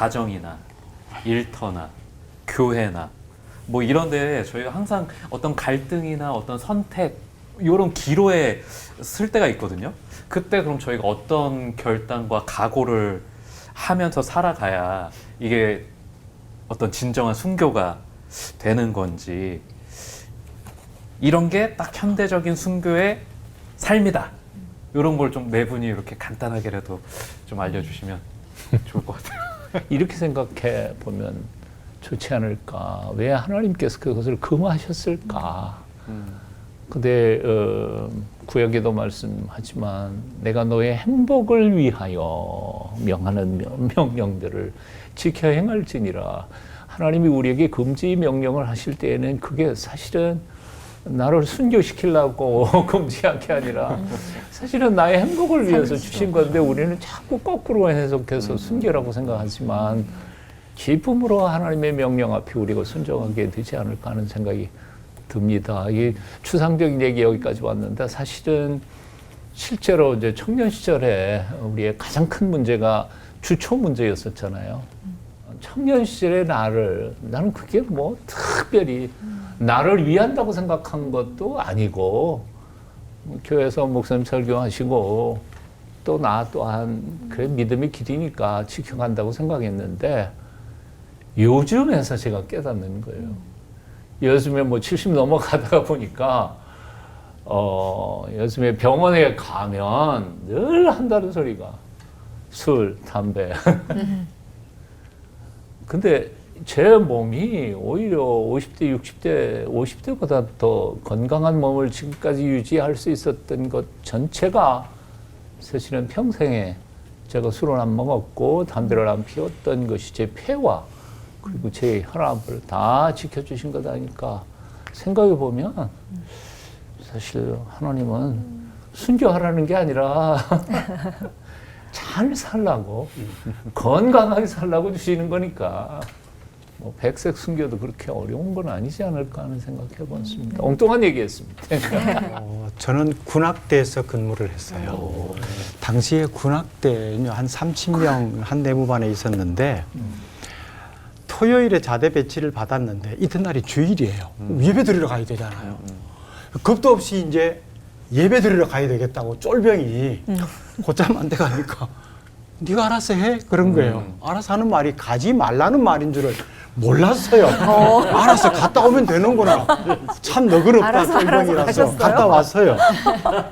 가정이나 일터나 교회나 뭐 이런데 저희가 항상 어떤 갈등이나 어떤 선택 이런 기로에 쓸 때가 있거든요. 그때 그럼 저희가 어떤 결단과 각오를 하면서 살아가야 이게 어떤 진정한 순교가 되는 건지 이런 게 딱 현대적인 순교의 삶이다. 이런 걸 좀 네 분이 이렇게 간단하게라도 좀 알려주시면 좋을 것 같아요. 이렇게 생각해 보면 좋지 않을까? 왜 하나님께서 그것을 금하셨을까? 근데 어, 구약에도 말씀하지만 내가 너의 행복을 위하여 명하는 명- 명령들을 지켜 행할지니라. 하나님이 우리에게 금지 명령을 하실 때에는 그게 사실은 나를 순교시키려고 금지한 게 아니라 사실은 나의 행복을 위해서 주신 건데 우리는 자꾸 거꾸로 해석해서 순교라고 생각하지만 기쁨으로 하나님의 명령 앞에 우리가 순종하게 되지 않을까 하는 생각이 듭니다. 이게 추상적인 얘기 여기까지 왔는데 사실은 실제로 이제 청년 시절에 우리의 가장 큰 문제가 주초 문제였었잖아요. 청년 시절의 나를 나는 그게 뭐 특별히 나를 위한다고 생각한 것도 아니고 교회에서 목사님 설교하시고 또 나 또한 그래 믿음의 길이니까 지켜간다고 생각했는데 요즘에서 제가 깨닫는 거예요. 요즘에 뭐 70 넘어가다가 보니까 어 요즘에 병원에 가면 늘 한다는 소리가 술, 담배. 근데 제 몸이 오히려 50대, 60대, 50대보다 더 건강한 몸을 지금까지 유지할 수 있었던 것 전체가 사실은 평생에 제가 술을 안 먹었고 담배를 안 피웠던 것이 제 폐와 그리고 제 혈압을 다 지켜주신 거다니까 생각해 보면 사실 하나님은 순교하라는 게 아니라 잘 살라고 건강하게 살라고 주시는 거니까 뭐 백색 순교도 그렇게 어려운 건 아니지 않을까 하는 생각해 봤습니다. 엉뚱한 얘기했습니다. 어, 저는 군악대에서 근무를 했어요. 당시에 군악대는요, 한 30명 한 내무반에 있었는데, 토요일에 자대 배치를 받았는데, 이튿날이 주일이에요. 예배 드리러 가야 되잖아요. 겁도 없이 이제 예배 드리러 가야 되겠다고 쫄병이 곧잠 안 돼 가니까, 네가 알아서 해? 그런 거예요. 알아서 하는 말이 가지 말라는 말인 줄을 몰랐어요. 알아서 갔다 오면 되는구나. 참 너그럽다, 알아서, 알아서 쫄병이라서. 가셨어요? 갔다 왔어요.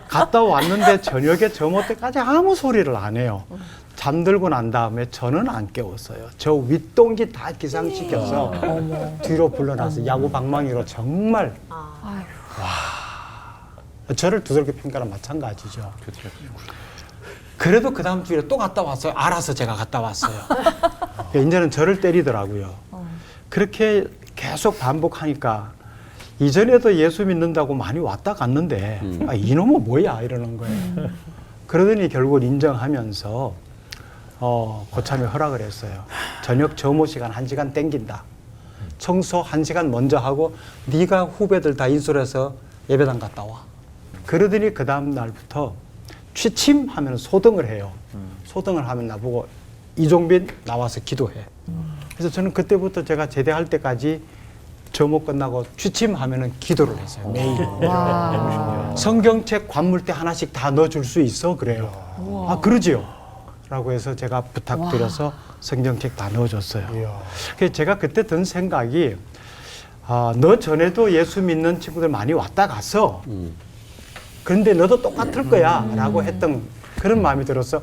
갔다 왔는데 저녁에 저녁 때까지 아무 소리를 안 해요. 잠들고 난 다음에 저는 안 깨웠어요. 저 윗동기 다 기상시켜서 뒤로 불러놔서 야구 방망이로 정말 와 저를 두들겨 핀 거랑 마찬가지죠. 그렇죠. 그래도 그 다음 주에 또 갔다 왔어요. 알아서 제가 갔다 왔어요. 이제는 저를 때리더라고요. 그렇게 계속 반복하니까 이전에도 예수 믿는다고 많이 왔다 갔는데 아, 이놈은 뭐야 이러는 거예요. 그러더니 결국 인정하면서 어, 고참에 허락을 했어요. 저녁 점호 시간 한 시간 땡긴다. 청소 한 시간 먼저 하고 네가 후배들 다 인솔해서 예배당 갔다 와. 그러더니 그 다음 날부터 취침 하면 소등을 해요. 소등을 하면 나보고 이종빈 나와서 기도해. 그래서 저는 그때부터 제가 제대할 때까지 점호 끝나고 취침하면은 기도를 했어요. 매일. 와. 성경책 관물대 하나씩 다 넣어줄 수 있어 그래요. 아 그러지요. 라고 해서 제가 부탁드려서 성경책 다 넣어줬어요. 그래서 제가 그때 든 생각이 아, 너 전에도 예수 믿는 친구들 많이 왔다 갔어. 그런데 너도 똑같을 거야. 라고 했던 그런 마음이 들어서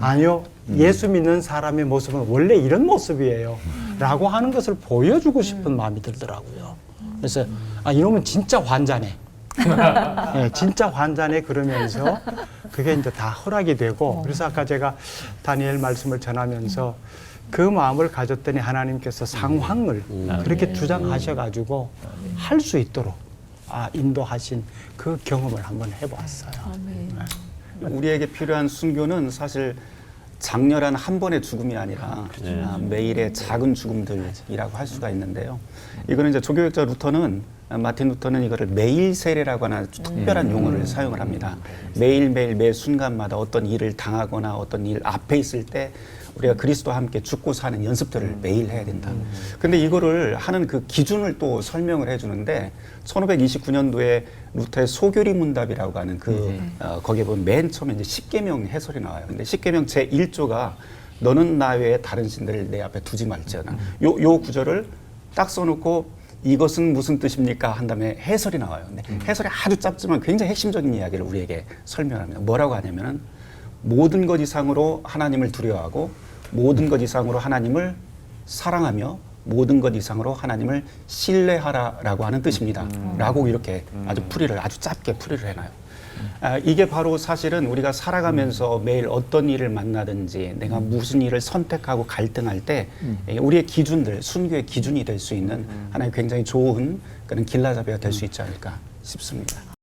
아니요. 예수 믿는 사람의 모습은 원래 이런 모습이에요. 라고 하는 것을 보여주고 싶은 마음이 들더라고요. 그래서 아, 이놈은 진짜 환자네. 예, 진짜 환자네 그러면서 그게 이제 다 허락이 되고 그래서 아까 제가 다니엘 말씀을 전하면서 그 마음을 가졌더니 하나님께서 상황을 그렇게 주장하셔가지고 할 수 있도록 아, 인도하신 그 경험을 한번 해보았어요. 우리에게 필요한 순교는 사실 장렬한 한 번의 죽음이 아니라 아, 매일의 작은 죽음들이라고 할 수가 있는데요. 이거는 이제 조교육자 루터는 아, 마틴 루터는 이거를 매일 세례라고 하는 특별한 용어를 사용을 합니다. 매일 매일 매 순간마다 어떤 일을 당하거나 어떤 일 앞에 있을 때 우리가 그리스도와 함께 죽고 사는 연습들을 매일 해야 된다. 근데 이거를 하는 그 기준을 또 설명을 해주는데 1529년도에 루터의 소교리 문답이라고 하는 그 어, 거기에 보면 맨 처음에 이제 십계명 해설이 나와요. 근데 십계명 제 1조가 너는 나 외에 다른 신들을 내 앞에 두지 말지어다. 요, 요 구절을 딱 써놓고 이것은 무슨 뜻입니까? 한 다음에 해설이 나와요. 근데 해설이 아주 짧지만 굉장히 핵심적인 이야기를 우리에게 설명합니다. 뭐라고 하냐면은 모든 것 이상으로 하나님을 두려워하고 모든 것 이상으로 하나님을 사랑하며 모든 것 이상으로 하나님을 신뢰하라라고 하는 뜻입니다. 라고 이렇게 아주 풀이를 아주 짧게 풀이를 해놔요. 아, 이게 바로 사실은 우리가 살아가면서 매일 어떤 일을 만나든지 내가 무슨 일을 선택하고 갈등할 때 예, 우리의 기준들, 순교의 기준이 될 수 있는 하나의 굉장히 좋은 그런 길라잡이가 될 수 있지 않을까 싶습니다.